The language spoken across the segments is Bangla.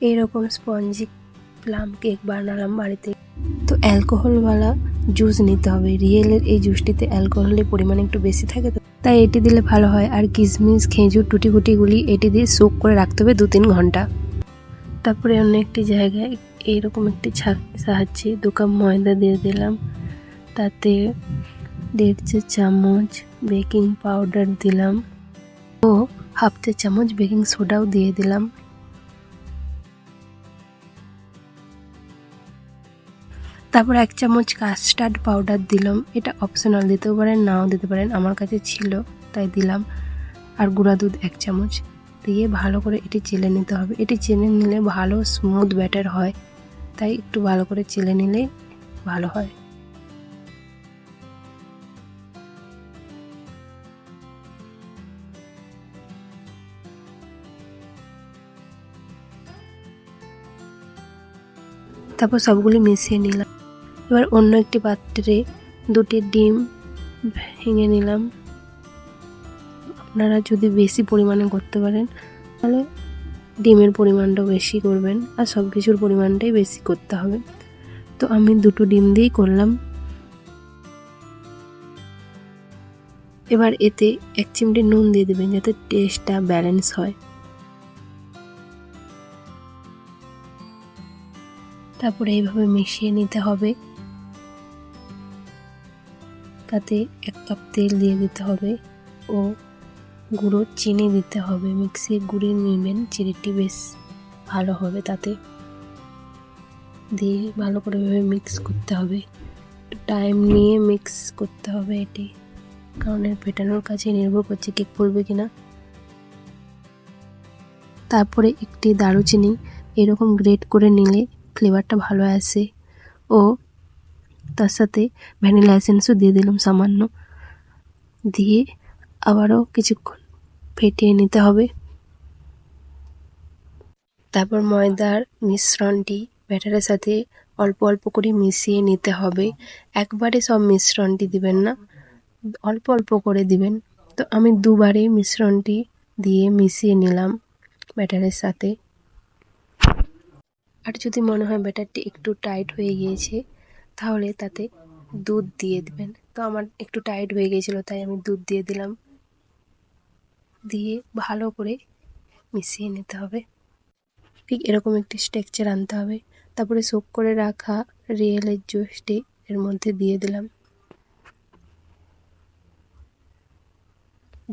এইরকম স্পঞ্জি, প্লাম, কেক বানালাম বাড়িতে। তো অ্যালকোহলওয়ালা জুস নিতে হবে। রিয়েলের এই জুসটিতে অ্যালকোহলের পরিমাণ একটু বেশি থাকে তো। তাই এটি দিলে ভালো হয়। আর কিশমিশ খেজুর টুটি ফুটিগুলি এটি দিয়ে সোক করে রাখতে হবে দু তিন ঘণ্টা। তারপরে অন্য একটি জায়গায় এইরকম একটি ছাঁকনির সাহায্যে দু কাপ ময়দা দিয়ে দিলাম। তাতে দেড় চা চামচ বেকিং পাউডার দিলাম। ও হাফ চা চামচ বেকিং সোডাও দিয়ে দিলাম। তারপর এক চামচ কাস্টার্ড পাউডার দিলাম। এটা অপশনাল দিতেও পারেন, নাও দিতে পারেন। আমার কাছে ছিল, তাই দিলাম। আর গুঁড়া দুধ এক চামচ দিয়ে ভালো করে এটি চেলে নিতে হবে। এটি চেলে নিলে ভালো স্মুথ ব্যাটার হয়, তাই একটু ভালো করে চেলে নিলে ভালো হয়। তারপর সবগুলি মিশিয়ে নিলাম। এবার অন্য একটি পাত্রে দুটি ডিম ভেঙে নিলাম। আপনারা যদি বেশি পরিমাণে করতে পারেন, তাহলে ডিমের পরিমাণটাও বেশি করবেন আর সব কিছুর পরিমাণটাই বেশি করতে হবে। তো আমি দুটো ডিম দিয়েই করলাম। এবার এতে এক চিমটি নুন দিয়ে দেবেন যাতে টেস্টটা ব্যালেন্স হয়। তারপরে এইভাবে মিশিয়ে নিতে হবে। তাতে এক কাপ তেল দিয়ে দিতে হবে ও গুঁড়ো চিনি দিতে হবে। মিক্সি গুঁড়ি নেবেন চিনিটি বেশ ভালো হবে তাতে। দিয়ে ভালো করে এভাবে মিক্স করতে হবে। টাইম নিয়ে মিক্স করতে হবে এটি। কারণ এর পেটানোর কাছে নির্ভর করছে কেক ফুলবে কিনা। তারপরে একটি দারুচিনি এরকম গ্রেট করে নিলে ফ্লেভারটা ভালো আসে। ও তার সাথে ভ্যানিলা এসেন্সও দিয়ে দিলাম সামান্য। দিয়ে আবারও কিছুক্ষণ ফেটিয়ে নিতে হবে। তারপর ময়দার মিশ্রণটি ব্যাটারের সাথে অল্প অল্প করে মিশিয়ে নিতে হবে। একবারে সব মিশ্রণটি দিবেন না, অল্প অল্প করে দিবেন। তো আমি দুবারে মিশ্রণটি দিয়ে মিশিয়ে নিলাম ব্যাটারের সাথে। আর যদি মনে হয় ব্যাটারটি একটু টাইট হয়ে গিয়েছে তাহলে তাতে দুধ দিয়ে দেবেন। তো আমার একটু টাইট হয়ে গিয়েছিল তাই আমি দুধ দিয়ে দিলাম। দিয়ে ভালো করে মিশিয়ে নিতে হবে। ঠিক এরকম একটি স্ট্রাকচার আনতে হবে। তারপরে সোক করে রাখা রিয়েলের জুসটি এর মধ্যে দিয়ে দিলাম।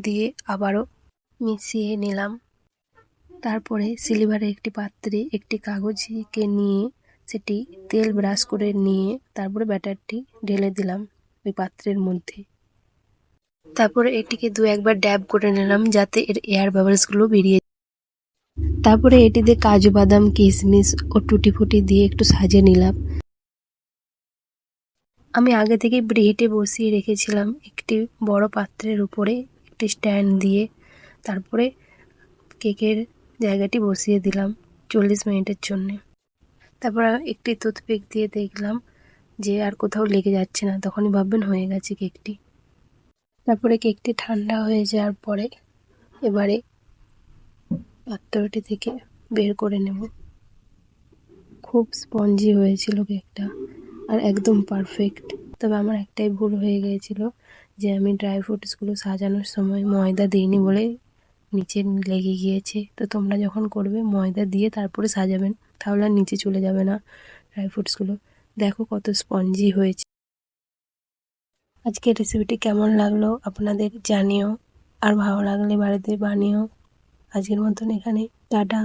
দিয়ে আবারও মিশিয়ে নিলাম। তারপরে সিলিভারের একটি পাত্রে একটি কাগজকে নিয়ে সেটি তেল ব্রাশ করে নিয়ে তারপরে ব্যাটারটি ঢেলে দিলাম ওই পাত্রের মধ্যে। তারপরে এটিকে দু একবার ড্যাব করে নিলাম যাতে এর এয়ার বাবলসগুলো বেরিয়ে তারপরে এটিতে কাজু বাদাম কিশমিশ ও টুটি ফুটি দিয়ে একটু সাজিয়ে নিলাম। আমি আগে থেকে ব্রিহিটে বসিয়ে রেখেছিলাম একটি বড় পাত্রের উপরে একটি স্ট্যান্ড দিয়ে। তারপরে কেকের জায়গাটি বসিয়ে দিলাম চল্লিশ মিনিটের জন্যে। তারপর একটি টুথপিক দিয়ে দেখলাম যে আর কোথাও লেগে যাচ্ছে না। তখনই ভাববেন হয়ে গেছে কেকটি। তারপরে কেকটি ঠান্ডা হয়ে যাওয়ার পরে এবারে পাত্রটি থেকে বের করে নেব। খুব স্পঞ্জি হয়েছিল কেকটা আর একদম পারফেক্ট তবে আমার একটাই ভুল হয়ে গিয়েছিল যে আমি ড্রাই ফ্রুটসগুলো সাজানোর সময় ময়দা দিইনি বলে নিচে লেগে গিয়েছে। তো তোমরা যখন করবে ময়দা দিয়ে তারপরে সাজাবেন। তাহলে আর নিচে চলে যাবে না ড্রাই ফ্রুটসগুলো দেখো কত স্পঞ্জি হয়েছে। আজকে রেসিপিটি কেমন লাগল আপনাদের জানিও। আর ভালো লাগলে বাড়িতে বানিও। আজকের মতন এখানে, টাটা।